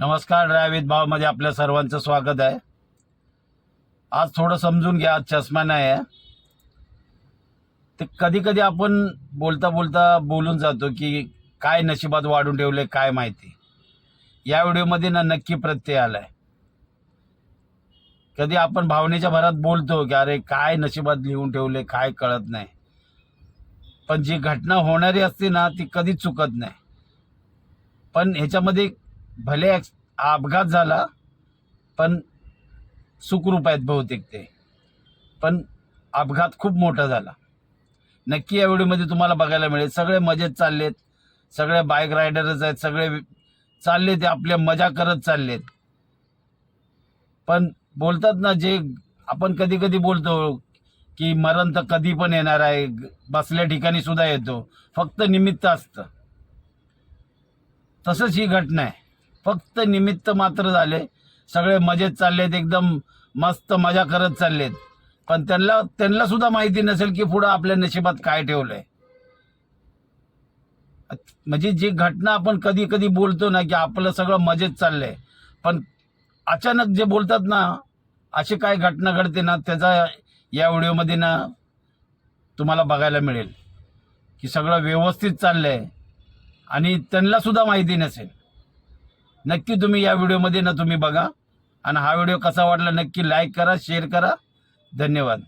नमस्कार ड्रायवित भावमध्ये आपल्या सर्वांचं स्वागत आहे. आज थोडं समजून घ्या आज चष्मा नाही आहे. ते कधी कधी आपण बोलता बोलता बोलून जातो की काय नशिबात वाढून ठेवले काय माहिती. या व्हिडिओमध्ये ना नक्की प्रत्यय आलाय. कधी आपण भावनेच्या भरात बोलतो की अरे काय नशिबात लिहून ठेवले काय कळत नाही. पण जी घटना होणारी असते ना ती कधीच चुकत नाही. पण ह्याच्यामध्ये भले ॲक्स- अपघात झाला पण सुखरूप आहेत बहुतेक ते. पण अपघात खूप मोठा झाला. नक्की या व्हिडिओमध्ये तुम्हाला बघायला मिळेल. सगळे मजेत चाललेत. सगळे बाईक रायडरच आहेत. सगळे चालले ते आपल्या मजा करत चाललेत. पण बोलतात ना जे आपण कधी कधी बोलतो की मरण तर कधी पण येणार आहे. बसल्या ठिकाणी सुद्धा येतो. फक्त निमित्त असतं. तसंच ही घटना आहे. फक्त निमित्त मात्र झाले. सगळे मजेत चाललेत एकदम मस्त मजा करत चाललेत. पण त्यांना त्यांना सुद्धा माहिती नसेल की पुढं आपल्या नशिबात काय ठेवलंय. म्हणजे जी घटना आपण कधी कधी बोलतो ना की आपलं सगळं मजेत चाललंय. पण अचानक जे बोलतात ना अशी काय घटना घडते ना त्याचा या व्हिडिओमध्ये ना तुम्हाला बघायला मिळेल. की सगळं व्यवस्थित चाललंय. आणि त्यांना सुद्धा माहिती नसेल. नक्की तुम्ही या व्हिडिओमध्ये ना तुम्ही बघा. आणि हा व्हिडिओ कसा वाटला नक्की लाईक करा शेअर करा. धन्यवाद.